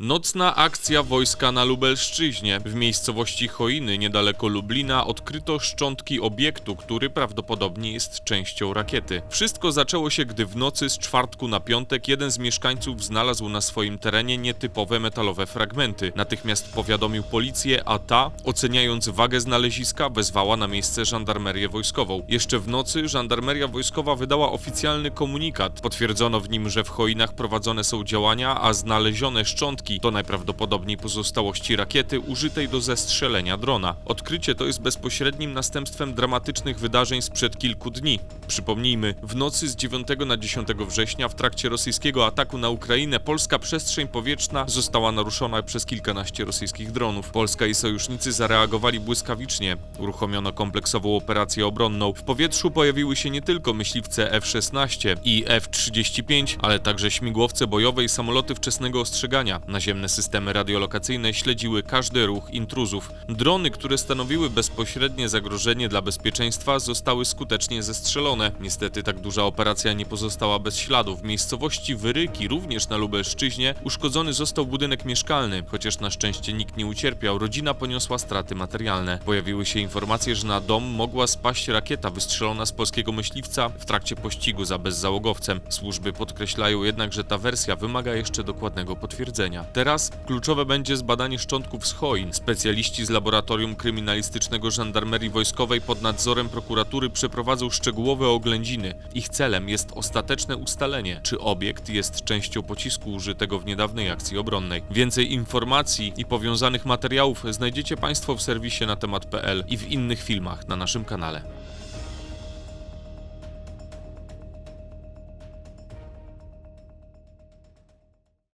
Nocna akcja wojska na Lubelszczyźnie. W miejscowości Choiny, niedaleko Lublina, odkryto szczątki obiektu, który prawdopodobnie jest częścią rakiety. Wszystko zaczęło się, gdy w nocy z czwartku na piątek jeden z mieszkańców znalazł na swoim terenie nietypowe metalowe fragmenty. Natychmiast powiadomił policję, a ta, oceniając wagę znaleziska, wezwała na miejsce żandarmerię wojskową. Jeszcze w nocy żandarmeria wojskowa wydała oficjalny komunikat. Potwierdzono w nim, że w Choinach prowadzone są działania, a znalezione szczątki to najprawdopodobniej pozostałości rakiety użytej do zestrzelenia drona. Odkrycie to jest bezpośrednim następstwem dramatycznych wydarzeń sprzed kilku dni. Przypomnijmy, w nocy z 9 na 10 września w trakcie rosyjskiego ataku na Ukrainę polska przestrzeń powietrzna została naruszona przez kilkanaście rosyjskich dronów. Polska i sojusznicy zareagowali błyskawicznie. Uruchomiono kompleksową operację obronną. W powietrzu pojawiły się nie tylko myśliwce F-16 i F-35, ale także śmigłowce bojowe i samoloty wczesnego ostrzegania. Naziemne systemy radiolokacyjne śledziły każdy ruch intruzów. Drony, które stanowiły bezpośrednie zagrożenie dla bezpieczeństwa, zostały skutecznie zestrzelone. Niestety tak duża operacja nie pozostała bez śladu. W miejscowości Wyryki, również na Lubelszczyźnie, uszkodzony został budynek mieszkalny. Chociaż na szczęście nikt nie ucierpiał, rodzina poniosła straty materialne. Pojawiły się informacje, że na dom mogła spaść rakieta wystrzelona z polskiego myśliwca w trakcie pościgu za bezzałogowcem. Służby podkreślają jednak, że ta wersja wymaga jeszcze dokładnego potwierdzenia. Teraz kluczowe będzie zbadanie szczątków z choin. Specjaliści z Laboratorium Kryminalistycznego Żandarmerii Wojskowej pod nadzorem prokuratury przeprowadzą szczegółowe oględziny. Ich celem jest ostateczne ustalenie, czy obiekt jest częścią pocisku użytego w niedawnej akcji obronnej. Więcej informacji i powiązanych materiałów znajdziecie Państwo w serwisie na temat.pl i w innych filmach na naszym kanale.